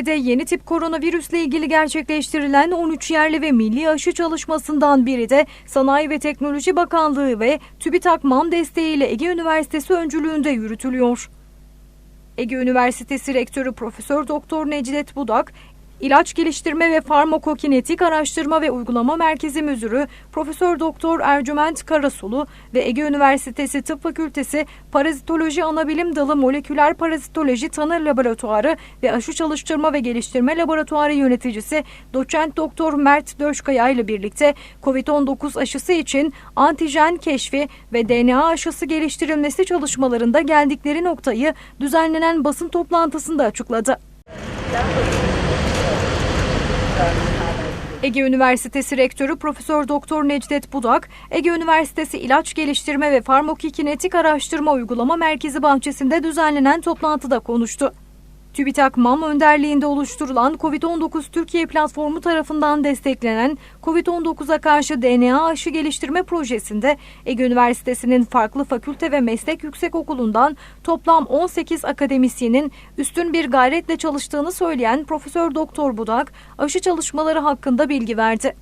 Türkiye'de yeni tip koronavirüsle ilgili gerçekleştirilen 13 yerli ve milli aşı çalışmasından biri de Sanayi ve Teknoloji Bakanlığı ve TÜBİTAK MAM desteğiyle Ege Üniversitesi öncülüğünde yürütülüyor. Ege Üniversitesi Rektörü Profesör Doktor Necdet Budak, İlaç Geliştirme ve Farmakokinetik Araştırma ve Uygulama Merkezi Müdürü Profesör Doktor Ercüment Karasulu ve Ege Üniversitesi Tıp Fakültesi Parazitoloji Anabilim Dalı Moleküler Parazitoloji Tanı Laboratuvarı ve Aşı Çalıştırma ve Geliştirme Laboratuvarı yöneticisi Doçent Doktor Mert Döşkaya ile birlikte COVID-19 aşısı için antijen keşfi ve DNA aşısı geliştirilmesi çalışmalarında geldikleri noktayı düzenlenen basın toplantısında açıkladı. Ege Üniversitesi Rektörü Profesör Doktor Necdet Budak, Ege Üniversitesi İlaç Geliştirme ve Farmakokinetik Araştırma Uygulama Merkezi bahçesinde düzenlenen toplantıda konuştu. TÜBİTAK MAM önderliğinde oluşturulan COVID-19 Türkiye platformu tarafından desteklenen COVID-19'a karşı DNA aşı geliştirme projesinde Ege Üniversitesi'nin farklı fakülte ve meslek yüksekokulu'ndan toplam 18 akademisyenin üstün bir gayretle çalıştığını söyleyen Profesör Doktor Budak aşı çalışmaları hakkında bilgi verdi.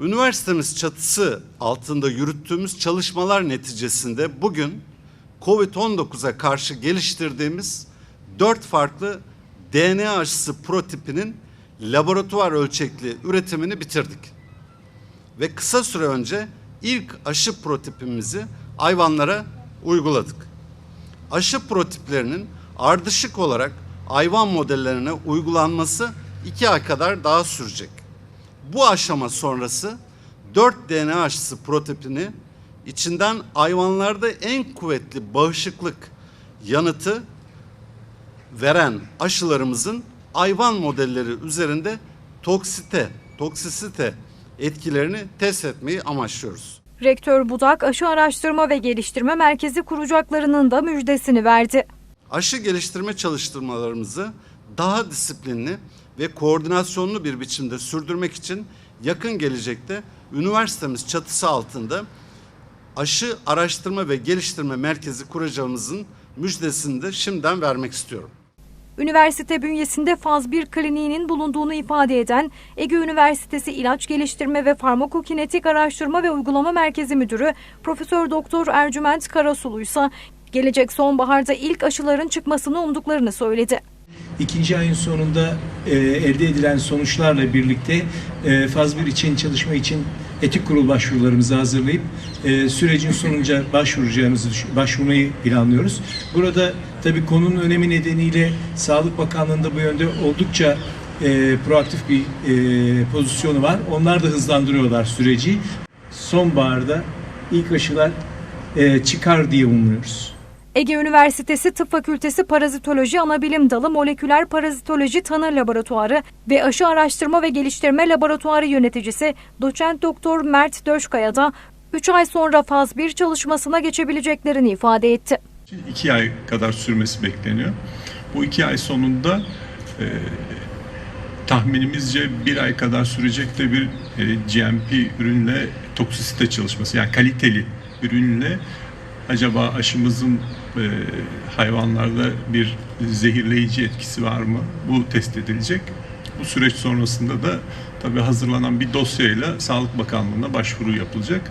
Üniversitemiz çatısı altında yürüttüğümüz çalışmalar neticesinde bugün COVID-19'a karşı geliştirdiğimiz dört farklı DNA aşısı prototipinin laboratuvar ölçekli üretimini bitirdik. Ve kısa süre önce ilk aşı prototipimizi hayvanlara uyguladık. Aşı prototiplerinin ardışık olarak hayvan modellerine uygulanması iki ay kadar daha sürecek. Bu aşama sonrası 4 DNA aşısı prototipini içinden hayvanlarda en kuvvetli bağışıklık yanıtı veren aşılarımızın hayvan modelleri üzerinde toksite, toksisite etkilerini test etmeyi amaçlıyoruz. Rektör Budak Aşı Araştırma ve Geliştirme Merkezi kuracaklarının da müjdesini verdi. Aşı geliştirme çalıştırmalarımızı daha disiplinli ve koordinasyonlu bir biçimde sürdürmek için yakın gelecekte üniversitemiz çatısı altında aşı araştırma ve geliştirme merkezi kuracağımızın müjdesini de şimdiden vermek istiyorum. Üniversite bünyesinde faz 1 kliniğinin bulunduğunu ifade eden Ege Üniversitesi İlaç Geliştirme ve Farmakokinetik Araştırma ve Uygulama Merkezi Müdürü Profesör Doktor Ercüment Karasulu ise gelecek sonbaharda ilk aşıların çıkmasını umduklarını söyledi. İkinci ayın sonunda e, elde edilen sonuçlarla birlikte e, faz 1 için çalışma için etik kurul başvurularımızı hazırlayıp e, sürecin sonunca başvuracağımızı başvurmayı planlıyoruz. Burada tabii konunun önemi nedeniyle Sağlık Bakanlığı'nda bu yönde oldukça e, proaktif bir e, pozisyonu var. Onlar da hızlandırıyorlar süreci. Sonbaharda ilk aşılar e, çıkar diye umuyoruz. Ege Üniversitesi Tıp Fakültesi Parazitoloji Anabilim Dalı Moleküler Parazitoloji Tanı Laboratuvarı ve Aşı Araştırma ve Geliştirme Laboratuvarı yöneticisi Doçent Doktor Mert Döşkaya da 3 ay sonra faz 1 çalışmasına geçebileceklerini ifade etti. iki ay kadar sürmesi bekleniyor. Bu iki ay sonunda e, tahminimizce bir ay kadar sürecek de bir e, GMP ürünle toksisite çalışması yani kaliteli ürünle acaba aşımızın e, hayvanlarda bir zehirleyici etkisi var mı? Bu test edilecek. Bu süreç sonrasında da tabii hazırlanan bir dosyayla Sağlık Bakanlığı'na başvuru yapılacak.